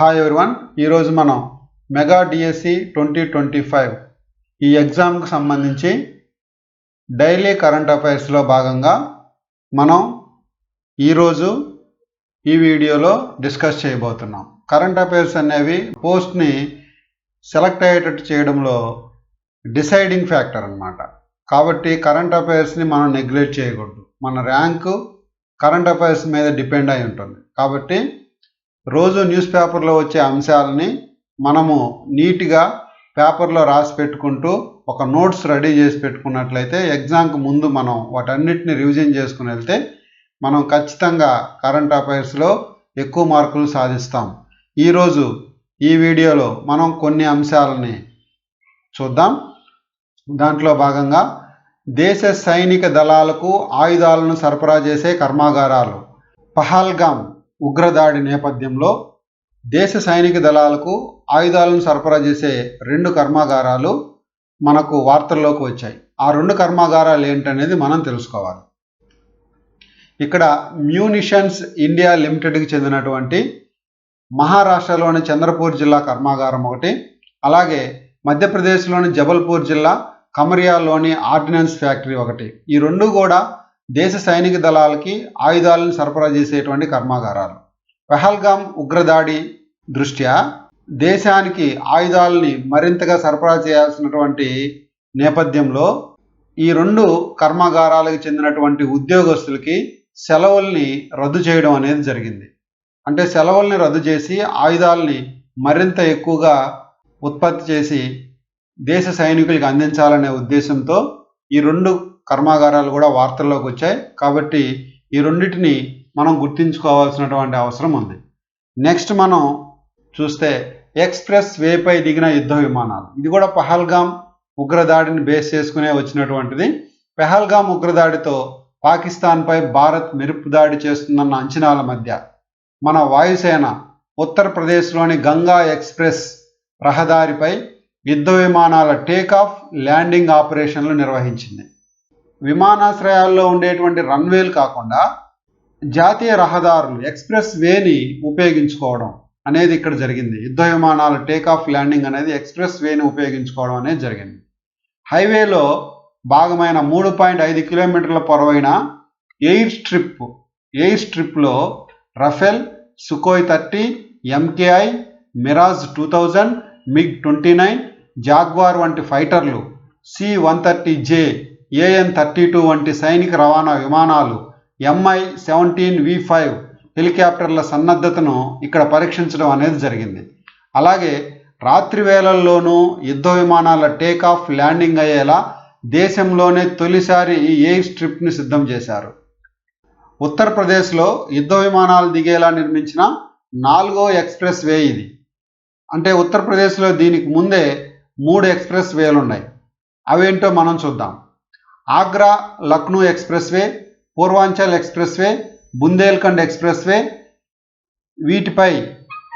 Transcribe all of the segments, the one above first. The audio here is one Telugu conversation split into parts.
హాయ్ ఎవరివన్ ఈరోజు మనం mega DSC twenty twenty five ఈ ఎగ్జామ్కి సంబంధించి డైలీ కరెంట్ అఫైర్స్లో భాగంగా మనం ఈరోజు ఈ వీడియోలో డిస్కస్ చేయబోతున్నాం. కరెంట్ అఫైర్స్ అనేవి పోస్ట్ని సెలెక్ట్ అయ్యేటట్టు చేయడంలో డిసైడింగ్ ఫ్యాక్టర్ అన్నమాట. కాబట్టి కరెంట్ అఫైర్స్ని మనం నెగ్లెక్ట్ చేయకూడదు. మన ర్యాంకు కరెంట్ అఫైర్స్ మీద డిపెండ్ అయి ఉంటుంది. కాబట్టి రోజు న్యూస్ పేపర్లో వచ్చే అంశాలని మనము నీట్గా పేపర్లో రాసి పెట్టుకుంటూ ఒక నోట్స్ రెడీ చేసి పెట్టుకున్నట్లయితే ఎగ్జామ్కి ముందు మనం వాటన్నిటిని రివిజన్ చేసుకుని వెళ్తే మనం ఖచ్చితంగా కరెంట్ అఫైర్స్లో ఎక్కువ మార్కులు సాధిస్తాం. ఈరోజు ఈ వీడియోలో మనం కొన్ని అంశాలని చూద్దాం. దాంట్లో భాగంగా దేశ సైనిక దళాలకు ఆయుధాలను సరఫరా చేసే కర్మాగారాలు. పహల్గామ్ ఉగ్రదాడి నేపథ్యంలో దేశ సైనిక దళాలకు ఆయుధాలను సరఫరా చేసే రెండు కర్మాగారాలు మనకు వార్తల్లోకి వచ్చాయి. ఆ రెండు కర్మాగారాలు ఏంటనేది మనం తెలుసుకోవాలి. ఇక్కడ మ్యూనిషన్స్ ఇండియా లిమిటెడ్కి చెందినటువంటి మహారాష్ట్రలోని చంద్రపూర్ జిల్లా కర్మాగారం ఒకటి అలాగే మధ్యప్రదేశ్లోని జబల్పూర్ జిల్లా కమరియాలోని ఆర్డినెన్స్ ఫ్యాక్టరీ ఒకటి. ఈ రెండు కూడా దేశ సైనిక దళాలకి ఆయుధాలను సరఫరా చేసేటువంటి కర్మాగారాలు. పెహల్గామ్ ఉగ్రదాడి దృష్ట్యా దేశానికి ఆయుధాలని మరింతగా సరఫరా చేయాల్సినటువంటి నేపథ్యంలో ఈ రెండు కర్మాగారాలకు చెందినటువంటి ఉద్యోగస్తులకి సెలవుల్ని రద్దు చేయడం అనేది జరిగింది. అంటే సెలవుల్ని రద్దు చేసి ఆయుధాలని మరింత ఎక్కువగా ఉత్పత్తి చేసి దేశ సైనికులకు అందించాలనే ఉద్దేశంతో ఈ రెండు కర్మాగారాలు కూడా వార్తల్లోకి వచ్చాయి. కాబట్టి ఈ రెండింటిని మనం గుర్తుంచుకోవాల్సినటువంటి అవసరం ఉంది. నెక్స్ట్ మనం చూస్తే ఎక్స్ప్రెస్ వేపై దిగిన యుద్ధ విమానాలు. ఇది కూడా పహల్గాం ఉగ్రదాడిని బేస్ చేసుకునే వచ్చినటువంటిది. పెహల్గాం ఉగ్రదాడితో పాకిస్తాన్పై భారత్ మెరుపు దాడి చేస్తుందన్న అంచనాల మధ్య మన వాయుసేన ఉత్తరప్రదేశ్లోని గంగా ఎక్స్ప్రెస్ రహదారిపై యుద్ధ విమానాల టేకాఫ్ ల్యాండింగ్ ఆపరేషన్లు నిర్వహించింది. విమానాశ్రయాల్లో ఉండేటువంటి రన్వేలు కాకుండా జాతీయ రహదారులు ఎక్స్ప్రెస్ వేని ఉపయోగించుకోవడం అనేది ఇక్కడ జరిగింది. యుద్ధ విమానాల టేకాఫ్ ల్యాండింగ్ అనేది ఎక్స్ప్రెస్ వేని ఉపయోగించుకోవడం అనేది జరిగింది. హైవేలో భాగమైన మూడు పాయింట్ ఐదు కిలోమీటర్ల పొడవైన air strip air స్ట్రిప్లో Rafale Sukhoi thirty MKI Mirage two thousand MiG twenty nine Jaguar వంటి ఫైటర్లు C one thirty J AN thirty two వంటి సైనిక రవాణా విమానాలు ఎంఐ సెవెంటీన్ వి ఫైవ్ హెలికాప్టర్ల సన్నద్ధతను ఇక్కడ పరీక్షించడం అనేది జరిగింది. అలాగే రాత్రి వేళల్లోనూ యుద్ధ విమానాల టేకాఫ్ ల్యాండింగ్ అయ్యేలా దేశంలోనే తొలిసారి ఈ ఎయిర్ స్ట్రిప్ని సిద్ధం చేశారు. ఉత్తరప్రదేశ్లో యుద్ధ విమానాలు దిగేలా నిర్మించిన నాలుగో ఎక్స్ప్రెస్ వే ఇది. అంటే ఉత్తరప్రదేశ్లో దీనికి ముందే మూడు ఎక్స్ప్రెస్ వేలు ఉన్నాయి అవేంటో మనం చూద్దాం. Agra Lucknow expressway Purvanchal expressway Bundelkhand expressway వీటిపై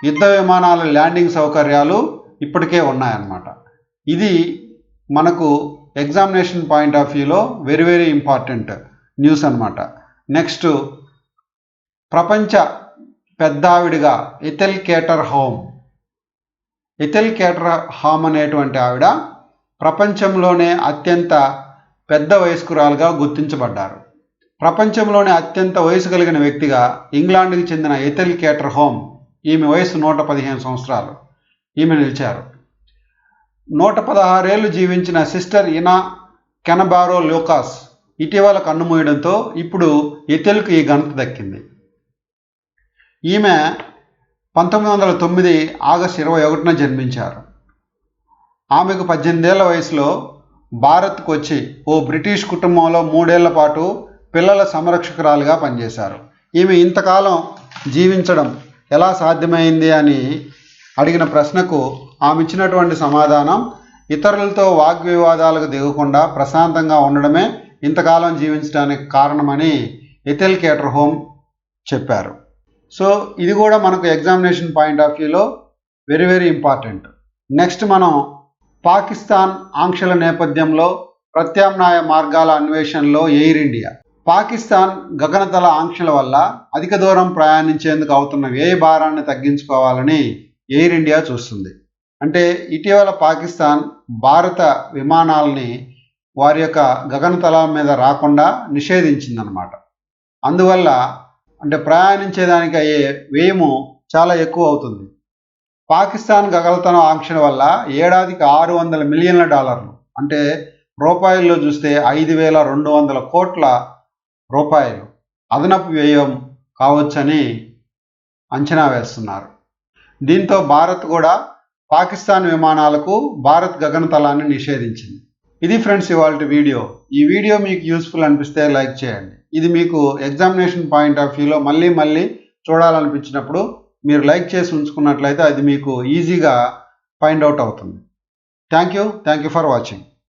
యుద్ధ విమానాల ల్యాండింగ్ సౌకర్యాలు ఇప్పటికే ఉన్నాయన్నమాట. ఇది మనకు ఎగ్జామినేషన్ పాయింట్ ఆఫ్ వ్యూలో వెరీ వెరీ ఇంపార్టెంట్ న్యూస్ అనమాట నెక్స్ట్ ప్రపంచ పెద్దావిడిగా ఇథెల్ కేటర్ హోమ్. ఇథెల్ కేటర్ హామ్ అనేటువంటి ఆవిడ ప్రపంచంలోనే అత్యంత పెద్ద వయస్కురాలుగా గుర్తించబడ్డారు. ప్రపంచంలోనే అత్యంత వయసు కలిగిన వ్యక్తిగా ఇంగ్లాండ్కి చెందిన ఎథెల్ కేటర్ హోమ్ ఈమె వయసు నూట పదిహేను సంవత్సరాలు. ఈమె నిలిచారు. నూట పదహారేళ్ళు జీవించిన సిస్టర్ ఇనా కెనబారో లూకాస్ ఇటీవల కన్నుమూయడంతో ఇప్పుడు ఎథెల్కు ఈ ఘనత దక్కింది. ఈమె పంతొమ్మిది వందల తొమ్మిది ఆగస్టు ఇరవై ఒకటిన జన్మించారు. ఆమెకు పద్దెనిమిదేళ్ళ వయసులో భారత్కు వచ్చి ఓ బ్రిటిష్ కుటుంబంలో మూడేళ్ళ పాటు పిల్లల సంరక్షకురాలుగా పనిచేశారు. ఈమె ఇంతకాలం జీవించడం ఎలా సాధ్యమైంది అని అడిగిన ప్రశ్నకు ఆమె ఇచ్చినటువంటి సమాధానం ఇతరులతో వాగ్వివాదాలకు దిగకుండా ప్రశాంతంగా ఉండడమే ఇంతకాలం జీవించడానికి కారణమని ఎథెల్ కేటర్ హోమ్ చెప్పారు. సో ఇది కూడా మనకు ఎగ్జామినేషన్ పాయింట్ ఆఫ్ వ్యూలో వెరీ వెరీ ఇంపార్టెంట్. నెక్స్ట్ మనం పాకిస్తాన్ ఆంక్షల నేపథ్యంలో ప్రత్యామ్నాయ మార్గాల అన్వేషణలో ఎయిర్ ఇండియా. పాకిస్తాన్ గగనతల ఆంక్షల వల్ల అధిక దూరం ప్రయాణించేందుకు అవుతున్న వ్యయ భారాన్ని తగ్గించుకోవాలని ఎయిర్ ఇండియా చూస్తుంది. అంటే ఇటీవల పాకిస్తాన్ భారత విమానాలని వారి యొక్క గగనతలం మీద రాకుండా నిషేధించిందనమాట అందువల్ల అంటే ప్రయాణించేదానికి అయ్యే వ్యయము చాలా ఎక్కువ అవుతుంది. పాకిస్తాన్ గగనతలం ఆంక్షల వల్ల ఏడాదికి ఆరు వందల మిలియన్ల డాలర్లు. అంటే రూపాయల్లో చూస్తే ఐదు వేల రెండు వందల కోట్ల రూపాయలు. అదనపు వ్యయం కావచ్చని అంచనా వేస్తున్నారు. దీంతో భారత్ కూడా పాకిస్తాన్ విమానాలకు భారత్ గగనతలాన్ని నిషేధించింది. ఇది ఫ్రెండ్స్ ఇవాళ వీడియో. ఈ వీడియో మీకు యూస్ఫుల్ అనిపిస్తే లైక్ చేయండి. ఇది మీకు ఎగ్జామినేషన్ పాయింట్ ఆఫ్ వ్యూలో మళ్ళీ మళ్ళీ చూడాలనిపించినప్పుడు మీరు లైక్ చేసి ఉంచుకున్నట్లయితే అది మీకు ఈజీగా ఫైండ్ అవుట్ అవుతుంది. Thank you. Thank you for watching.